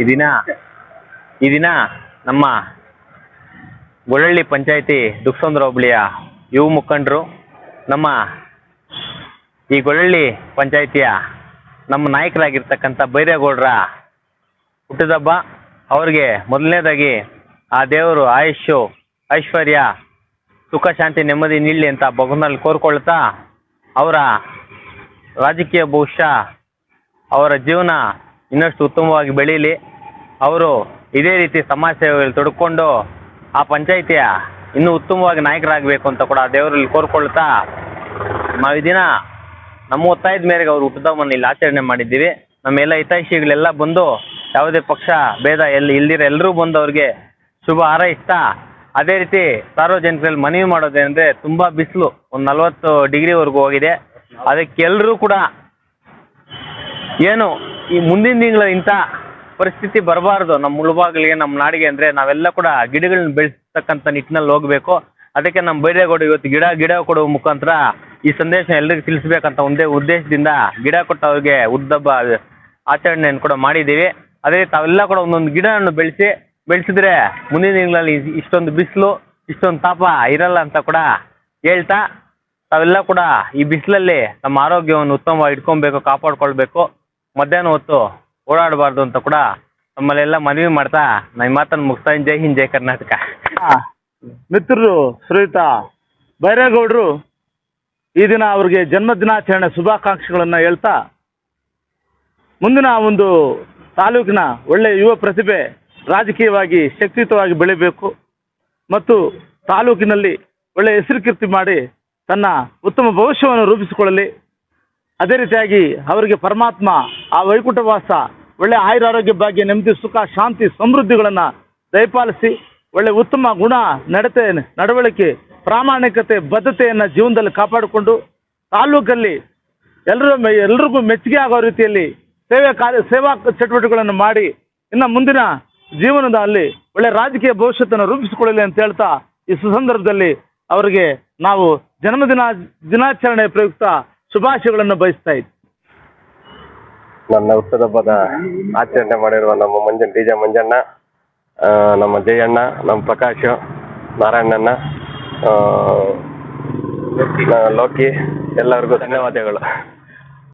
ಈ ದಿನ ಈ ದಿನ ನಮ್ಮ ಗೊಳ್ಳಳ್ಳಿ ಪಂಚಾಯಿತಿ ದುಕ್ಸಂದ್ರ ಹೋಬಳಿಯ ಯುವ ಮುಖಂಡರು, ನಮ್ಮ ಈ ಗೊಳ್ಳಳ್ಳಿ ಪಂಚಾಯಿತಿಯ ನಮ್ಮ ನಾಯಕರಾಗಿರ್ತಕ್ಕಂಥ ಬೈರೇಗೌಡರ ಹುಟ್ಟಿದಬ್ಬ ಅವ್ರಿಗೆ ಮೊದಲನೇದಾಗಿ ಆ ದೇವರು ಆಯುಷ್ಯು, ಐಶ್ವರ್ಯ, ಸುಖ, ಶಾಂತಿ, ನೆಮ್ಮದಿ ನೀಡಲಿ ಅಂತ ಭಗವನಲ್ಲಿ ಕೋರ್ಕೊಳ್ತಾ ಅವರ ರಾಜಕೀಯ ಭವಿಷ್ಯ, ಅವರ ಜೀವನ ಇನ್ನಷ್ಟು ಉತ್ತಮವಾಗಿ ಬೆಳೀಲಿ. ಅವರು ಇದೇ ರೀತಿ ಸಮಾಜ ಸೇವೆಯಲ್ಲಿ ತೊಡ್ಕೊಂಡು ಆ ಪಂಚಾಯಿತಿಯ ಇನ್ನೂ ಉತ್ತಮವಾಗಿ ನಾಯಕರಾಗಬೇಕು ಅಂತ ಕೂಡ ದೇವರಲ್ಲಿ ಕೋರ್ಕೊಳ್ತಾ ನಾವು ದಿನ ನಮ್ಮ ಒತ್ತಾಯದ ಮೇರೆಗೆ ಅವರು ಹುಟ್ಟಿದವನ್ನ ಇಲ್ಲಿ ಆಚರಣೆ ಮಾಡಿದ್ದೀವಿ. ನಮ್ಮ ಎಲ್ಲ ಹಿತೈಷಿಗಳೆಲ್ಲ ಬಂದು ಯಾವುದೇ ಪಕ್ಷ, ಭೇದ ಎಲ್ಲಿ ಇಲ್ದಿರ ಎಲ್ಲರೂ ಬಂದು ಅವ್ರಿಗೆ ಶುಭ ಹಾರೈಸ್ತಾ ಅದೇ ರೀತಿ ಸಾರ್ವಜನಿಕರಲ್ಲಿ ಮನವಿ ಮಾಡೋದೇನೆಂದರೆ ತುಂಬ ಬಿಸಿಲು, ಒಂದು ನಲವತ್ತು ಡಿಗ್ರಿವರೆಗೂ ಹೋಗಿದೆ. ಅದಕ್ಕೆ ಎಲ್ಲರೂ ಕೂಡ ಏನು ಈ ಮುಂದಿನ ತಿಂಗಳ ಇಂಥ ಪರಿಸ್ಥಿತಿ ಬರಬಾರ್ದು. ನಮ್ಮ ಮುಳುಬಾಗಿಲಿಗೆ ನಮ್ಮ ನಾಡಿಗೆ ಅಂದರೆ ನಾವೆಲ್ಲ ಕೂಡ ಗಿಡಗಳನ್ನ ಬೆಳೆಸ್ತಕ್ಕಂಥ ನಿಟ್ಟಿನಲ್ಲಿ ಹೋಗಬೇಕು. ಅದಕ್ಕೆ ನಮ್ಮ ಬೈರೇಗೌಡ ಇವತ್ತು ಗಿಡ ಗಿಡ ಕೊಡುವ ಮುಖಾಂತರ ಈ ಸಂದೇಶ ಎಲ್ಲರಿಗೂ ತಿಳಿಸ್ಬೇಕಂತ ಒಂದೇ ಉದ್ದೇಶದಿಂದ ಗಿಡ ಕೊಟ್ಟು ಅವ್ರಿಗೆ ಉದ್ದಬ್ಬ ಆಚರಣೆಯನ್ನು ಕೂಡ ಮಾಡಿದ್ದೀವಿ. ಅದೇ ತಾವೆಲ್ಲ ಕೂಡ ಒಂದೊಂದು ಗಿಡವನ್ನು ಬೆಳೆಸಿ, ಬೆಳೆಸಿದ್ರೆ ಮುಂದಿನ ತಿಂಗಳಲ್ಲಿ ಇಷ್ಟೊಂದು ಬಿಸಿಲು, ಇಷ್ಟೊಂದು ತಾಪ ಇರಲ್ಲ ಅಂತ ಕೂಡ ಹೇಳ್ತಾ, ತಾವೆಲ್ಲ ಕೂಡ ಈ ಬಿಸಿಲಲ್ಲಿ ನಮ್ಮ ಆರೋಗ್ಯವನ್ನು ಉತ್ತಮವಾಗಿ ಇಟ್ಕೊಬೇಕು, ಕಾಪಾಡ್ಕೊಳ್ಬೇಕು. ಮಧ್ಯಾಹ್ನ ಹೊತ್ತು ಓಡಾಡಬಾರ್ದು ಅಂತ ಕೂಡ ನಮ್ಮಲ್ಲೆಲ್ಲ ಮನವಿ ಮಾಡ್ತಾ ನೈ ಮಾತನ್ನ ಮಾತನ್ನು ಮುಗಿಸ್ತಾ ಇದ್ದೀನಿ. ಜೈ ಹಿಂದ್, ಜೈ ಕರ್ನಾಟಕ. ಮಿತ್ರರು ಶ್ರೀಯುತ ಬೈರೇಗೌಡರು, ಈ ದಿನ ಅವ್ರಿಗೆ ಜನ್ಮ ದಿನಾಚರಣೆ ಶುಭಾಕಾಂಕ್ಷೆಗಳನ್ನು ಹೇಳ್ತಾ ಮುಂದಿನ ಒಂದು ತಾಲೂಕಿನ ಒಳ್ಳೆ ಯುವ ಪ್ರತಿಭೆ ರಾಜಕೀಯವಾಗಿ ಶಕ್ತಿಯುತವಾಗಿ ಬೆಳಿಬೇಕು ಮತ್ತು ತಾಲೂಕಿನಲ್ಲಿ ಒಳ್ಳೆ ಹೆಸರು ಕೀರ್ತಿ ಮಾಡಿ ತನ್ನ ಉತ್ತಮ ಭವಿಷ್ಯವನ್ನು ರೂಪಿಸಿಕೊಳ್ಳಲಿ. ಅದೇ ರೀತಿಯಾಗಿ ಅವರಿಗೆ ಪರಮಾತ್ಮ ಆ ವೈಕುಂಠವಾಸ, ಒಳ್ಳೆ ಆಯುರಾರೋಗ್ಯ ಭಾಗ್ಯ, ನೆಮ್ಮದಿ, ಸುಖ, ಶಾಂತಿ, ಸಮೃದ್ಧಿಗಳನ್ನು ದಯಪಾಲಿಸಿ, ಒಳ್ಳೆ ಉತ್ತಮ ಗುಣ, ನಡತೆ, ನಡವಳಿಕೆ, ಪ್ರಾಮಾಣಿಕತೆ, ಬದ್ಧತೆಯನ್ನು ಜೀವನದಲ್ಲಿ ಕಾಪಾಡಿಕೊಂಡು ತಾಲೂಕಲ್ಲಿ ಎಲ್ಲರೂ ಎಲ್ರಿಗೂ ಮೆಚ್ಚುಗೆ ಆಗೋ ರೀತಿಯಲ್ಲಿ ಸೇವೆ ಕಾರ್ಯ, ಸೇವಾ ಚಟುವಟಿಕೆಗಳನ್ನು ಮಾಡಿ ಇನ್ನು ಮುಂದಿನ ಜೀವನದಲ್ಲಿ ಒಳ್ಳೆ ರಾಜಕೀಯ ಭವಿಷ್ಯತನ್ನು ರೂಪಿಸಿಕೊಳ್ಳಲಿ ಅಂತ ಹೇಳ್ತಾ ಈ ಸುಸಂದರ್ಭದಲ್ಲಿ ಅವರಿಗೆ ನಾವು ಜನ್ಮದಿನ ದಿನಾಚರಣೆ ಪ್ರಯುಕ್ತ ಶುಭಾಶಯಗಳನ್ನು ಬಯಸ್ತಾ ಇದ್ದೀವಿ ನನ್ನ ಹುಟ್ಟುಹಬ್ಬದ ಆಚರಣೆ ಮಾಡಿರುವ ನಮ್ಮ ಮಂಜನ್ ಡಿ ಮಂಜಣ್ಣ ನಮ್ಮ ಜಯಣ್ಣ ನಮ್ಮ ಪ್ರಕಾಶ್ ನಾರಾಯಣಣ್ಣ ಆ, ಲೋಕಿ ಎಲ್ಲರಿಗೂ ಧನ್ಯವಾದಗಳು.